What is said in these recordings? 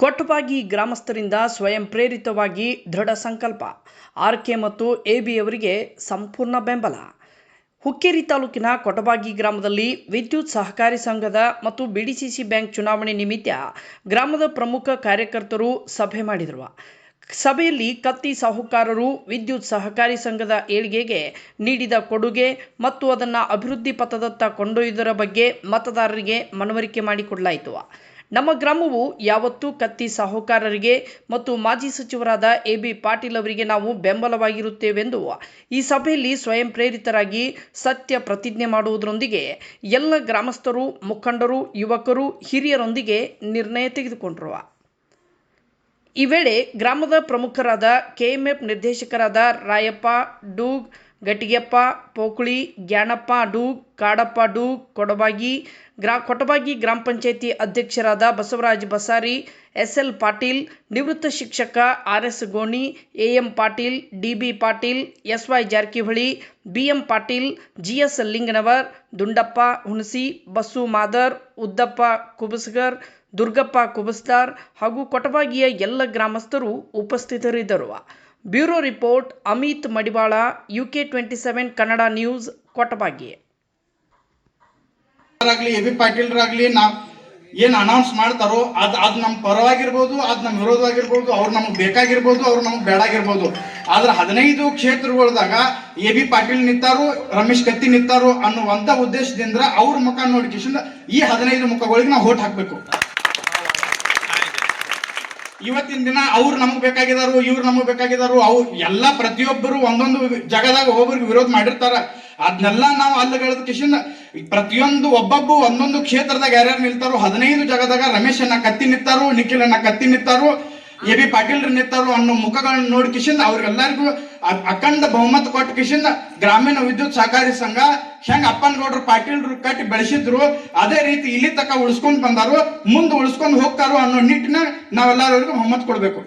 ಕೊಟ್ಟಬಾಗಿ ಗ್ರಾಮಸ್ಥರಿಂದ ಸ್ವಯಂ ಪ್ರೇರಿತವಾಗಿ ದೃಢ ಸಂಕಲ್ಪ. ಆರ್ ಕೆ ಮತ್ತು ಎ ಬಿ ಅವರಿಗೆ ಸಂಪೂರ್ಣ ಬೆಂಬಲ. ಹುಕ್ಕೇರಿ ತಾಲೂಕಿನ ಕೊಟಬಾಗಿ ಗ್ರಾಮದಲ್ಲಿ ವಿದ್ಯುತ್ ಸಹಕಾರಿ ಸಂಘದ ಮತ್ತು ಬಿಡಿಸಿಸಿ ಬ್ಯಾಂಕ್ ಚುನಾವಣೆ ನಿಮಿತ್ತ ಗ್ರಾಮದ ಪ್ರಮುಖ ಕಾರ್ಯಕರ್ತರು ಸಭೆ ಮಾಡಿದರು. ಸಭೆಯಲ್ಲಿ ಕತ್ತಿ ಸಾಹುಕಾರರು ವಿದ್ಯುತ್ ಸಹಕಾರಿ ಸಂಘದ ಏಳಿಗೆಗೆ ನೀಡಿದ ಕೊಡುಗೆ ಮತ್ತು ಅದನ್ನು ಅಭಿವೃದ್ಧಿ ಪಥದತ್ತ ಕೊಂಡೊಯ್ಯುವುದರ ಬಗ್ಗೆ ಮತದಾರರಿಗೆ ಮನವರಿಕೆ ಮಾಡಿಕೊಡಲಾಯಿತು. ನಮ್ಮ ಗ್ರಾಮವು ಯಾವತ್ತೂ ಕತ್ತಿ ಸಾಹುಕಾರರಿಗೆ ಮತ್ತು ಮಾಜಿ ಸಚಿವರಾದ ಎ ಬಿ ಪಾಟೀಲ್ ಅವರಿಗೆ ನಾವು ಬೆಂಬಲವಾಗಿರುತ್ತೇವೆಂದು ಈ ಸಭೆಯಲ್ಲಿ ಸ್ವಯಂ ಪ್ರೇರಿತರಾಗಿ ಸತ್ಯ ಪ್ರತಿಜ್ಞೆ ಮಾಡುವುದರೊಂದಿಗೆ ಎಲ್ಲ ಗ್ರಾಮಸ್ಥರು, ಮುಖಂಡರು, ಯುವಕರು, ಹಿರಿಯರೊಂದಿಗೆ ನಿರ್ಣಯ ತೆಗೆದುಕೊಂಡರು. ಈ ವೇಳೆ ಗ್ರಾಮದ ಪ್ರಮುಖರಾದ ಕೆಎಂಎಫ್ ನಿರ್ದೇಶಕರಾದ ರಾಯಪ್ಪ, ಡೂಗ್ ಗಟ್ಟಿಗೆಪ್ಪ, ಪೋಕುಳಿ, ಗ್ಯಾಣಪ್ಪ ಡೂಗ್ ಕಾಡಪ್ಪ ಡೂಗ್ ಕೊಡಬಾಗಿ, ಗ್ರಾ, ಕೊಟಬಾಗಿ ಗ್ರಾಮ ಪಂಚಾಯಿತಿ ಅಧ್ಯಕ್ಷರಾದ ಬಸವರಾಜ್ ಬಸಾರಿ ಎಸ್ ಎಲ್ ಪಾಟೀಲ್, ನಿವೃತ್ತ ಶಿಕ್ಷಕ R S Goni, A M Patil, D B Patil, S Y Jarkiholi, B M Patil, G S Linganavar, Dundappa Hunasi, Basu Madar, Uddappa Kubasgar, Durgappa Kubasdar ಹಾಗೂ ಕೊಟಬಾಗಿಯ ಎಲ್ಲ ಗ್ರಾಮಸ್ಥರು ಉಪಸ್ಥಿತರಿದ್ದರು. Bureau report, Amit Madiwal U K twenty seven, Kannada news, Kotabagi. ಆಗಲಿ, A B ನಾ ಏನ್ announce ಮಾಡ್ತಾರೋ, ಅದ್ ಅದ್ ನಮ್ ಪರವಾಗಿರ್ಬೋದು, ಅದ್ ನಮ್ ವಿರೋಧವಾಗಿರ್ಬೋದು, ಅವ್ರು ನಮ್ಗೆ ಬೇಕಾಗಿರ್ಬೋದು, ಅವ್ರು ನಮಗ್ ಬೇಡಾಗಿರ್ಬೋದು. ಆದ್ರೆ ಹದಿನೈದು ಕ್ಷೇತ್ರಗಳದಾಗ ಎ ಬಿ ಪಾಟೀಲ್ ನಿಂತಾರು, ರಮೇಶ್ ಕತ್ತಿ ನಿಂತಾರು ಅನ್ನುವಂತ ಉದ್ದೇಶದಿಂದ ಅವ್ರ ಮುಖ ನೋಡಿಕಿಸಿಂದ ಈ ಹದಿನೈದು ಮುಖಗಳಿಗೆ ನಾವು ಓಟ್ ಹಾಕ್ಬೇಕು. ಇವತ್ತಿನ ದಿನ ಅವ್ರು ನಮಗ್ ಬೇಕಾಗಿದಾರು, ಇವ್ರು ನಮಗ್ ಬೇಕಾಗಿದಾರು ಅವ್ರು ಎಲ್ಲ ಪ್ರತಿಯೊಬ್ಬರು ಒಂದೊಂದು ಜಾಗದಾಗ ಒಬ್ಬೊಬ್ರಿಗೆ ವಿರೋಧ ಮಾಡಿರ್ತಾರ. ಅದನ್ನೆಲ್ಲ ನಾವು ಅಲ್ಲಗಳದ ಕಿಶಿಂದ ಪ್ರತಿಯೊಂದು ಒಬ್ಬೊಬ್ಬ ಒಂದೊಂದು ಕ್ಷೇತ್ರದಾಗ ಯಾರ್ಯಾರು ನಿಲ್ತಾರೋ ಹದಿನೈದು ಜಾಗದಾಗ ರಮೇಶ್ ಅನ್ನ ಕತ್ತಿ ನಿಂತಾರು, ನಿಖಿಲ್ ಅನ್ನ ಕತ್ತಿ ನಿಂತಾರು, ಎ ಬಿ ಪಾಟೀಲ್ ನಿಂತಾರು ಅನ್ನೋ ಮುಖಗಳನ್ನ ನೋಡಿ ಕಿಶಿಂದ ಅವ್ರಿಗೆಲ್ಲರಿಗೂ ಅಖಂಡ ಬಹುಮತ ಕೊಟ್ಟ ಕಿಶಿಂದ ಗ್ರಾಮೀಣ ವಿದ್ಯುತ್ ಸಹಕಾರಿ ಸಂಘ ಹೆಂಗ ಅಪ್ಪನಗೌಡರು ಪಾಟೀಲ್ರು ಕಟ್ಟಿ ಬೆಳೆಸಿದ್ರು, ಅದೇ ರೀತಿ ಇಲ್ಲಿ ತಕ್ಕ ಉಳಿಸ್ಕೊಂಡ್ ಬಂದಾರು, ಮುಂದೆ ಉಳ್ಸ್ಕೊಂಡ್ ಹೋಗ್ತಾರು ಅನ್ನೋ ನಿಟ್ಟಿನ ನಾವೆಲ್ಲರಿಗೂ ಬಹುಮತ ಕೊಡ್ಬೇಕು.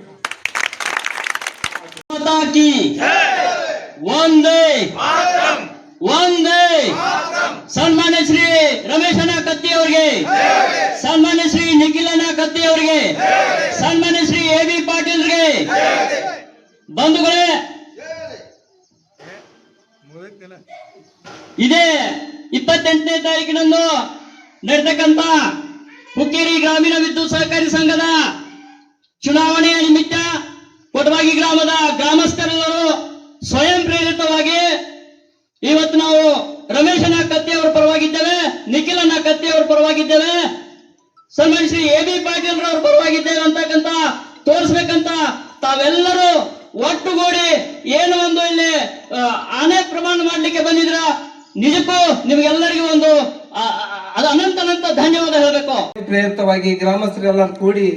ಒಂದೇ. ಒಂದೇ. ಸನ್ಮಾನ್ಯ ಶ್ರೀ ರಮೇಶನ ಕತ್ತಿ ಅವರಿಗೆ. ಸನ್ಮಾನ್ಯ ಶ್ರೀ ನಿಖಿಲನ ಕತ್ತಿ ಅವರಿಗೆ. ಸನ್ಮಾನ್ಯ ಶ್ರೀ ಎ ಬಿ ಪಾಟೀಲ್ಗೆ ಬಂಧುಗಳೇ ಇದೇ ಇಪ್ಪತ್ತೆಂಟನೇ ತಾರೀಕಿನಂದು ನಡೆತಕ್ಕಂತ ಹುಕ್ಕೇರಿ ಗ್ರಾಮೀಣ ವಿದ್ಯುತ್ ಸಹಕಾರಿ ಸಂಘದ ಚುನಾವಣೆಯ ನಿಮಿತ್ತ ಕೊಡವಾಗಿ ಗ್ರಾಮದ ಗ್ರಾಮಸ್ಥರೆಲ್ಲರೂ ಸ್ವಯಂ ಪ್ರೇರಿತವಾಗಿ ಇವತ್ತು ನಾವು ರಮೇಶನ ಕತ್ತಿ ಅವರ ಪರವಾಗಿದ್ದೇವೆ, ನಿಖಿಲನ ಕತ್ತಿ ಅವರ ಪರವಾಗಿದ್ದೇವೆ, ಸನ್ಮಾನ್ಯ ಶ್ರೀ ಎ ಬಿ ಪಾಟೀಲ್ ರವರ ಪರವಾಗಿದ್ದೇವೆ ಅಂತಕ್ಕಂತ ತೋರಿಸ್ಬೇಕಂತ ತಾವೆಲ್ಲರೂ ಒಟ್ಟುಗೂಡಿ ಏನು ಒಂದು ಇಲ್ಲಿ ಆನೆ ಪ್ರಮಾಣ ಮಾಡ್ಲಿಕ್ಕೆ ಬಂದಿದ್ರ ನಿಜಕ್ಕೂ ನಿಮಗೆಲ್ಲರಿಗೂ ಒಂದು ಅದು ಅನಂತ ಅನಂತ ಧನ್ಯವಾದ ಹೇಳಬೇಕು ಪ್ರೇರಿತವಾಗಿ ಗ್ರಾಮಸ್ಥರೆಲ್ಲರೂ ಕೂಡಿ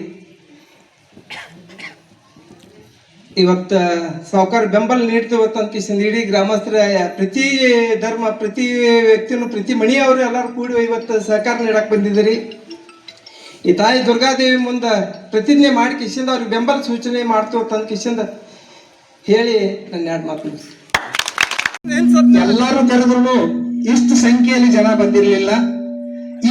ಇವತ್ತು ಸಾವುಕಾರ ಬೆಂಬಲ ನೀಡ್ತೀವತ್ತಂತ ಇಡೀ ಗ್ರಾಮಸ್ಥರ ಪ್ರತಿ ಧರ್ಮ, ಪ್ರತಿ ವ್ಯಕ್ತಿನೂ, ಪ್ರತಿ ಮಣಿಯವರು ಎಲ್ಲರೂ ಕೂಡಿ ಇವತ್ತು ಸಹಕಾರ ನೀಡಕ್ಕೆ ಬಂದಿದ್ದೀರಿ ಈ ತಾಯಿ ದುರ್ಗಾದೇವಿ ಮುಂದೆ ಪ್ರತಿಜ್ಞೆ ಮಾಡಿ ಕಿಶಿಂದ ಅವ್ರಿಗೆ ಬೆಂಬಲ ಸೂಚನೆ ಮಾಡ್ತೀವತ್ತಂತ ಅಂತ ಕಿಸಿಂದ ಹೇಳಿ ನನ್ನ ಎರಡು ಮಾತು. ಎಲ್ಲರೂ ಕರೆದ್ರು ಇಷ್ಟು ಸಂಖ್ಯೆಯಲ್ಲಿ ಜನ ಬಂದಿರಲಿಲ್ಲ.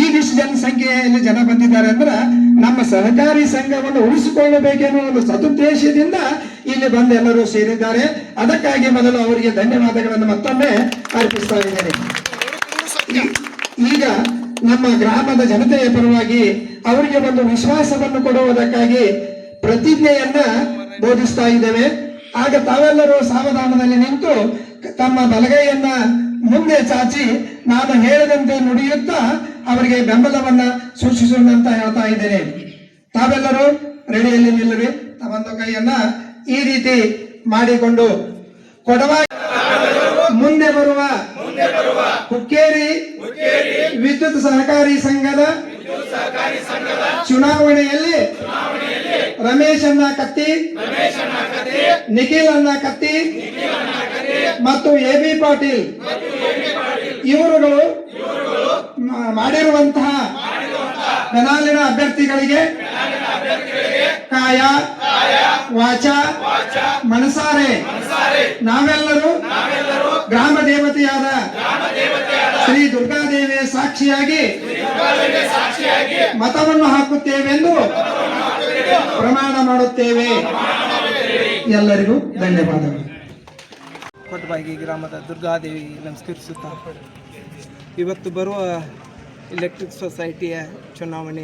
ಈಗಿಷ್ಟು ಜನ ಸಂಖ್ಯೆಯಲ್ಲಿ ಜನ ಬಂದಿದ್ದಾರೆ ಅಂದ್ರೆ ನಮ್ಮ ಸಹಕಾರಿ ಸಂಘವನ್ನು ಉಳಿಸಿಕೊಳ್ಳಬೇಕೆನ್ನುವ ಒಂದು ಸದುದ್ದೇಶದಿಂದ ಇಲ್ಲಿ ಬಂದು ಎಲ್ಲರೂ ಸೇರಿದ್ದಾರೆ. ಅದಕ್ಕಾಗಿ ಮೊದಲು ಅವರಿಗೆ ಧನ್ಯವಾದಗಳನ್ನು ಮತ್ತೊಮ್ಮೆ ಅರ್ಪಿಸ್ತಾ ಇದ್ದೇನೆ. ಈಗ ನಮ್ಮ ಗ್ರಾಮದ ಜನತೆಯ ಪರವಾಗಿ ಅವರಿಗೆ ಒಂದು ವಿಶ್ವಾಸವನ್ನು ಕೊಡುವುದಕ್ಕಾಗಿ ಪ್ರತಿಜ್ಞೆಯನ್ನ ಬೋಧಿಸ್ತಾ ಇದ್ದೇವೆ. ಆಗ ತಾವೆಲ್ಲರೂ ಸಾವಧಾನದಲ್ಲಿ ನಿಂತು ತಮ್ಮ ಬಲಗೈಯನ್ನ ಮುಂದೆ ಚಾಚಿ ನಾನು ಹೇಳದಂತೆ ನುಡಿಯುತ್ತಾ ಅವರಿಗೆ ಬೆಂಬಲವನ್ನ ಸೂಚಿಸೋಣ ಹೇಳ್ತಾ ಇದ್ದೇನೆ. ತಾವೆಲ್ಲರೂ ರೆಡಿಯಲ್ಲಿ ನಿಲ್ಲರಿ ತಮ್ಮೊಂದು ಕೈಯನ್ನ ಈ ರೀತಿ ಮಾಡಿಕೊಂಡು ಕೊಡವ. ಮುಂದೆ ಬರುವ ಹುಕ್ಕೇರಿ ವಿದ್ಯುತ್ ಸಹಕಾರಿ ಸಂಘದ ಚುನಾವಣೆಯಲ್ಲಿ ರಮೇಶ್ ಅನ್ನ ಕತ್ತಿ ನಿಖಿಲ್ ಅನ್ನ ಕತ್ತಿ ಮತ್ತು ಎ ಬಿ ಪಾಟೀಲ್. ಇವರುಗಳು ಮಾಡಿರುವಂತಹ ಬೆನಾಲಿನ ಅಭ್ಯರ್ಥಿಗಳಿಗೆ ಕಾಯ, ವಾಚ, ಮನಸಾರೆ. ನಾವೆಲ್ಲರೂ ಗ್ರಾಮ ದೇವತೆಯಾದ ಶ್ರೀ ದುರ್ಗಾದೇವಿಯ ಸಾಕ್ಷಿಯಾಗಿ ಮತವನ್ನು ಹಾಕುತ್ತೇವೆಂದು ಪ್ರಮಾಣ ಮಾಡುತ್ತೇವೆ. ಎಲ್ಲರಿಗೂ ಧನ್ಯವಾದಗಳು. ಕೊಟ್ಟಬಾಗಿ ಗ್ರಾಮದ ದುರ್ಗಾದೇವಿ ನಮಸ್ಕರಿಸುತ್ತಾ ಇವತ್ತು ಬರುವ ಎಲೆಕ್ಟ್ರಿಕ್ ಸೊಸೈಟಿಯ ಚುನಾವಣೆ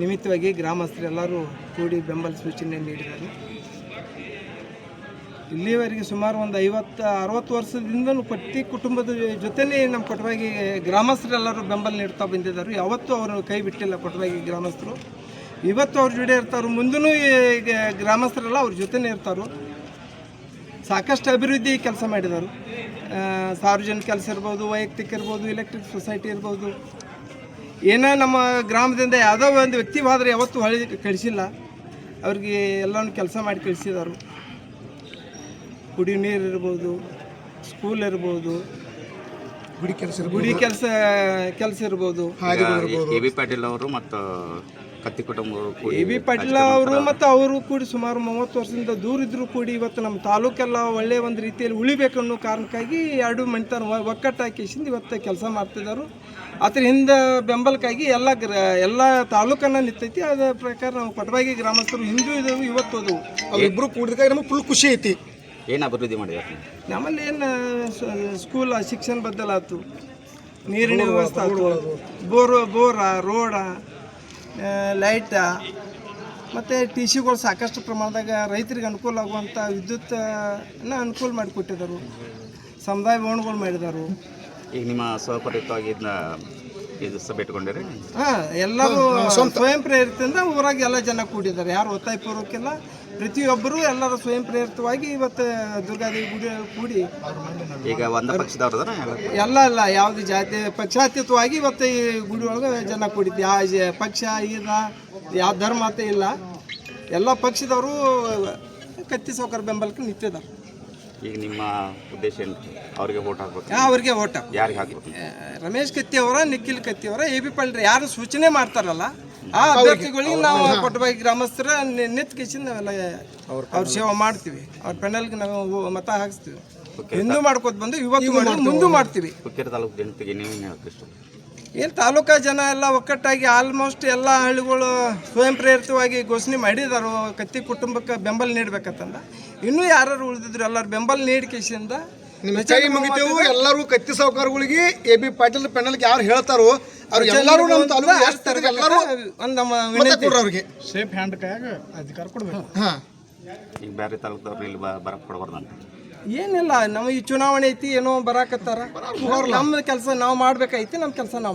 ನಿಮಿತ್ತವಾಗಿ ಗ್ರಾಮಸ್ಥರೆಲ್ಲರೂ ಕೂಡಿ ಬೆಂಬಲ ಸೂಚನೆ ನೀಡಿದ್ದಾರೆ. ಇಲ್ಲಿಯವರೆಗೆ ಸುಮಾರು ಒಂದು ಐವತ್ತು, ಅರವತ್ತು ವರ್ಷದಿಂದಲೂ ಪ್ರತಿ ಕುಟುಂಬದ ಜೊತೆನೇ ನಮ್ಮ ಕೊಟ್ಟವಾಗಿ ಗ್ರಾಮಸ್ಥರೆಲ್ಲರೂ ಬೆಂಬಲ ನೀಡ್ತಾ ಬಂದಿದ್ದಾರೆ. ಯಾವತ್ತೂ ಅವರು ಕೈ ಬಿಟ್ಟಿಲ್ಲ ಕೊಟ್ಟವಾಗಿ ಗ್ರಾಮಸ್ಥರು. ಇವತ್ತು ಅವ್ರ ಜೊತೆ ಇರ್ತಾರೆ ಮುಂದೂ ಈಗ ಗ್ರಾಮಸ್ಥರೆಲ್ಲ ಅವ್ರ ಜೊತೆನೇ ಇರ್ತಾರೆ ಸಾಕಷ್ಟು ಅಭಿವೃದ್ಧಿ ಕೆಲಸ ಮಾಡಿದರು ಸಾರ್ವಜನಿಕ ಕೆಲಸ ಇರ್ಬೋದು ವೈಯಕ್ತಿಕ ಇರ್ಬೋದು ಎಲೆಕ್ಟ್ರಿಕ್ ಸೊಸೈಟಿ ಇರ್ಬೋದು. ಏನೋ ನಮ್ಮ ಗ್ರಾಮದಿಂದ ಯಾವುದೋ ಒಂದು ವ್ಯಕ್ತಿ ಹೋದರೆ ಯಾವತ್ತೂ ಹೊಳಿ ಕಳಿಸಿಲ್ಲ. ಅವ್ರಿಗೆ ಎಲ್ಲನೂ ಕೆಲಸ ಮಾಡಿ ಕಳಿಸಿದರು ಕುಡಿಯೋ ನೀರು ಇರ್ಬೋದು ಸ್ಕೂಲ್ ಇರ್ಬೋದು ಗುಡಿ ಕೆಲಸ ಗುಡಿ ಕೆಲಸ ಕೆಲಸ ಇರ್ಬೋದು. ಎ ಬಿ ಪಾಟೀಲ್ ಅವರು ಮತ್ತು ಕತ್ತಿ ಕುಟುಂಬ ಎ ಬಿ ಪಾಟೀಲ ಅವರು ಮತ್ತು ಅವರು ಕೂಡಿ ಸುಮಾರು ಮೂವತ್ತು ವರ್ಷದಿಂದ ದೂರ ಇದ್ದರೂ ಕೂಡಿ ಇವತ್ತು ನಮ್ಮ ತಾಲೂಕೆಲ್ಲ ಒಳ್ಳೆಯ ಒಂದು ರೀತಿಯಲ್ಲಿ ಉಳಿಬೇಕು ಅನ್ನೋ ಕಾರಣಕ್ಕಾಗಿ ಎರಡು ಮಣಿತನ ಒಕ್ಕಟ್ಟಾಕಿಸಿಂದ ಇವತ್ತು ಕೆಲಸ ಮಾಡ್ತಿದ್ದಾರೆ. ಅದ್ರ ಹಿಂದೆ ಬೆಂಬಲಕ್ಕಾಗಿ ಎಲ್ಲ ಗ್ರ ಎಲ್ಲ ತಾಲೂಕನ್ನ ನಿಂತೈತಿ. ಅದ ಪ್ರಕಾರ ನಾವು ಪಟವಾಗಿ ಗ್ರಾಮಸ್ಥರು ಹಿಂದೂ ಇದ್ದವು ಇವತ್ತು ಅದು ಅವರಿಬ್ಬರು ಕೂಡಿದಾಗ ನಮಗೆ ಫುಲ್ ಖುಷಿ ಐತಿ. ಏನು ಅಭಿವೃದ್ಧಿ ಮಾಡಿದ್ರು ನಮ್ಮಲ್ಲಿ ಏನು ಸ್ಕೂಲ್ ಶಿಕ್ಷಣ ಬದಲಾತು ನೀರಿನ ವ್ಯವಸ್ಥೆ ಆಯ್ತು ಬೋರ್ ಬೋರ ರೋಡ ಲೈಟ ಮತ್ತು ಟಿ ಸಿಗಳು ಸಾಕಷ್ಟು ಪ್ರಮಾಣದಾಗ ರೈತರಿಗೆ ಅನುಕೂಲ ಆಗುವಂಥ ವಿದ್ಯುತ್ನ ಅನುಕೂಲ ಮಾಡಿಕೊಟ್ಟಿದ್ದರು ಸಮುದಾಯ ಭವನಗಳು ಮಾಡಿದರು ಈಗ ನಿಮ್ಮ ಸ್ವಪ್ರೇರಿತವಾಗಿ ಇದನ್ನ ಇದು ಸಭೆ ಇಟ್ಕೊಂಡಿರಿ ಹಾಂ ಎಲ್ಲರೂ ಸ್ವಯಂ ಪ್ರೇರಿತದಿಂದ ಊರಾಗ ಎಲ್ಲ ಜನ ಕೂಡಿದ್ದಾರೆ. ಯಾರು ಒತ್ತಾಯ ಪೂರ್ವಕ್ಕಿಲ್ಲ. ಪ್ರತಿಯೊಬ್ಬರು ಎಲ್ಲರೂ ಸ್ವಯಂ ಪ್ರೇರಿತವಾಗಿ ಇವತ್ತು ದುರ್ಗಾದೇವಿ ಗುಡಿ ಕೂಡಿ ಈಗ ಒಂದ ಎಲ್ಲ ಅಲ್ಲ ಯಾವ್ದು ಜಾತಿ ಪಕ್ಷಾತೀತವಾಗಿ ಇವತ್ತು ಈ ಗುಡಿ ಒಳಗೆ ಜನ ಕೂಡಿದ್ದು ಯಾವ ಪಕ್ಷ ಈದ ಯಾವ ಧರ್ಮ ಅಂತ ಇಲ್ಲ. ಎಲ್ಲ ಪಕ್ಷದವರು ಕತ್ತಿ ಸೌಕರ್ ಬೆಂಬಲಕ್ಕೆ ನಿಂತಿದ್ದಾರೆ ಈಗ ನಿಮ್ಮ ಉದ್ದೇಶ ಏನು? ಅವ್ರಿಗೆ ವೋಟ್ ಹಾಕ್ಬೇಕು. ಅವ್ರಿಗೆ ಓಟ್ ಯಾರಿಗೆ ಹಾಕ್ಬೇಕು? ರಮೇಶ್ ಕತ್ತಿ ಅವರ ನಿಖಿಲ್ ಕತ್ತಿ ಅವರ ಎ ಬಿ ಪಾಲ್ರಿ ಯಾರು ಸೂಚನೆ ಮಾಡ್ತಾರಲ್ಲ ಆ ಅಭ್ಯರ್ಥಿಗಳಿಗೆ ನಾವು ಕೊಟ್ಟಬಾಗಿ ಗ್ರಾಮಸ್ಥರ ನಿಂತು ಕಿಸಿಂದ ನಾವೆಲ್ಲ ಅವ್ರ ಸೇವೆ ಮಾಡ್ತೀವಿ. ಅವ್ರ ಪೆನಲ್ಗೆ ನಾವು ಮತ ಹಾಕಿಸ್ತೀವಿ. ಹಿಂದೂ ಮಾಡ್ಕೋತ ಬಂದು ಇವತ್ತು ಮಾಡಿ ಮುಂದೂ ಮಾಡ್ತೀವಿ. ತಾಲೂಕು ಜನತೆಗೆ ನೀವೇನು ಹೇಳಕ್ಕೆ ಏನು ತಾಲೂಕಾ ಜನ ಎಲ್ಲ ಒಕ್ಕಟ್ಟಾಗಿ ಆಲ್ಮೋಸ್ಟ್ ಎಲ್ಲ ಹಳ್ಳಿಗಳು ಸ್ವಯಂ ಪ್ರೇರಿತವಾಗಿ ಘೋಷಣೆ ಮಾಡಿದಾರು ಕತ್ತಿ ಕುಟುಂಬಕ್ಕೆ ಬೆಂಬಲ ನೀಡ್ಬೇಕಂತಂದ. ಇನ್ನೂ ಯಾರು ಉಳಿದಿದ್ರು ಎಲ್ಲರೂ ಬೆಂಬಲ ನೀಡಿ ಕೇಸಿಂದ ನಿಮ್ಮ ಕೈ ಮುಗಿತೇವು ಎಲ್ಲರೂ ಕತ್ತಿ ಸಾಹುಕಾರಗಳಿಗೆ ಎ ಬಿ ಪಾಟೀಲ್ ಪೆನಲ್ಗೆ ಯಾರು ಹೇಳ್ತಾರೋ ಅವ್ರು ಎಲ್ಲರೂ ನಮ್ಮ ತಾಲೂಕು ಎಷ್ಟು ಎಲ್ಲರೂ ಒಂದು ನಮ್ಮ ಮತ ವಿನಂತಿ. ಕೊಡ್ರಿ ಅವ್ರಿಗೆ. ಸೇಫ್ ಹ್ಯಾಂಡ್ ಕೈಯಾಗ ಅಧಿಕಾರ ಕೊಡ್ಬೇಕು. ಹಾ. ಈಗ ಬೇರೆ ತಾಲೂಕದವ್ರು ಇಲ್ಲಿ ಬ- ಬರಕ್ಕೆ ಕೊಡಬಾರ್ದಂತ ಏನಿಲ್ಲ ನಮ್ಮ ಈ ಚುನಾವಣೆ ಐತಿ ಏನೋ ಬರಾಕತ್ತಾರ. ನಮ್ಮ ಕೆಲಸ ನಾವು ಮಾಡ್ಬೇಕೈತಿ ನಮ್ಮ ಕೆಲಸ ನಾವು